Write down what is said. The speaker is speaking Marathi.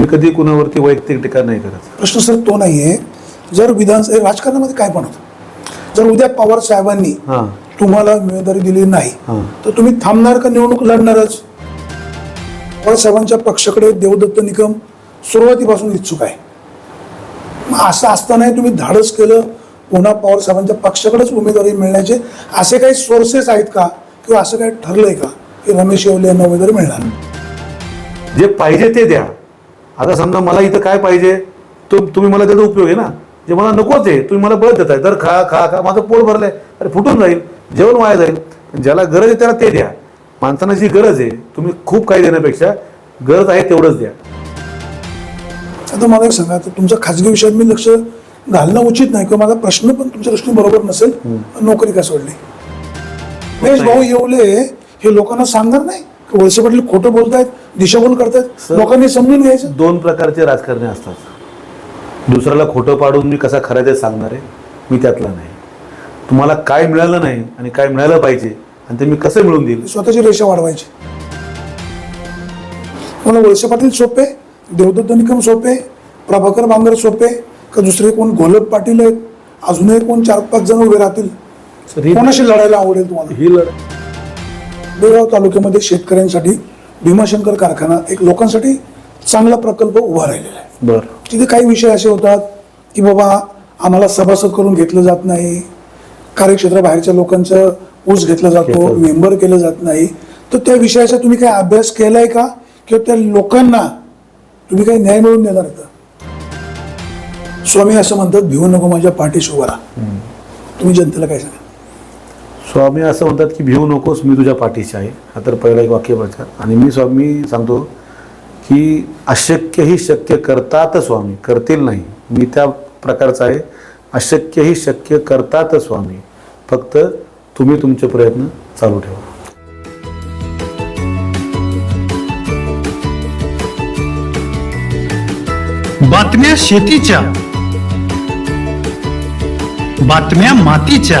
मी कधी कुणावरती वैयक्तिक टीका नाही करत. प्रश्न सर तो नाहीये. जर विधानसभा राजकारणामध्ये काय पण होतं. जर उद्या पवार साहेबांनी हां. तुम्हाला उमेदवारी दिली नाही हां. तर तुम्ही थांबणार का निवडणूक लढणारच? पवार साहेबांच्या पक्षाकडे देवदत्त निकम सुरुवातीपासून इच्छुक आहे. मग असं असतानाही तुम्ही धाडस केलं पुन्हा पवार साहेबांच्या पक्षाकडेच उमेदवारी मिळण्याचे असे काही सोर्सेस आहेत का? किंवा असं काही ठरलंय का की रमेश येवले यांना उमेदवारी मिळणार? जे पाहिजे ते द्या. आता समजा मला इथं काय पाहिजे? तो तुम्ही मला त्याचा उपयोग आहे ना? जे मला नकोच आहे तुम्ही मला बळत देताय. तर खा खा खा माझं पोट भरलंय. अरे फुटून जाईल जेवण वाया जाईल. ज्याला गरज आहे त्याला ते द्या. माणसांना जी गरज आहे तुम्ही खूप काही देण्यापेक्षा गरज आहे तेवढंच द्या. आता मला एक सांगा आता तुमच्या खाजगी विषयात मी लक्ष घालणं उचित नाही किंवा माझा प्रश्न पण तुमच्या दृष्टीने बरोबर नसेल नोकरी का सोडली? महेश भाऊ येवले हे लोकांना सांगणार नाही? वळसे पाटील खोटं बोलतायत दिशाभूल करतायत लोकांनी समजून घ्यायचं. दोन प्रकारचे राजकारणी असतात. दुसऱ्याला खोटं पाडून मी कसा खरा ते सांगणार आहे? मी त्यातला नाही. तुम्हाला काय मिळालं नाही आणि काय मिळालं पाहिजे आणि ते मी कसं मिळवून देईल? स्वतःची रेषा वाढवायची. मला वळसे पाटील सोपे देवदत्त निकम सोपे प्रभाकर बांगर सोपे का दुसरे कोण घोलप पाटील आहेत? अजूनही कोण चार पाच जण उभे राहतील? कोणाशी लढायला आवडेल तुम्हाला? ही लढ बेळगाव तालुक्यामध्ये शेतकऱ्यांसाठी भीमाशंकर कारखाना एक लोकांसाठी चांगला प्रकल्प उभा राहिलेला आहे. बरं. तिथे काही विषय असे होतात की बाबा आम्हाला सभासद करून घेतलं जात नाही कार्यक्षेत्राबाहेरच्या लोकांचं ऊस घेतला जातो. मेंबर केलं जात नाही. तर त्या विषयाचा तुम्ही काही अभ्यास केलाय का? किंवा त्या लोकांना तुम्ही काही न्याय मिळवून देणार का? स्वामी असं म्हणतात भिवू नको माझ्या पाठीशी उभा तुम्ही जनतेला काय सांगा स्वामी असं म्हणतात की भिवू नकोस मी तुझ्या पाठीशी आहे. हा तर पहिला एक वाक्यप्रचार आणि मी स्वामी सांगतो की अशक्यही शक्य करतात स्वामी करतील नाही. मी त्या प्रकारचा आहे. अशक्यही शक्य करतात स्वामी. फक्त तुम्ही तुमचे प्रयत्न चालू ठेवा. बातम्या शेतीच्या बातम्या मातीच्या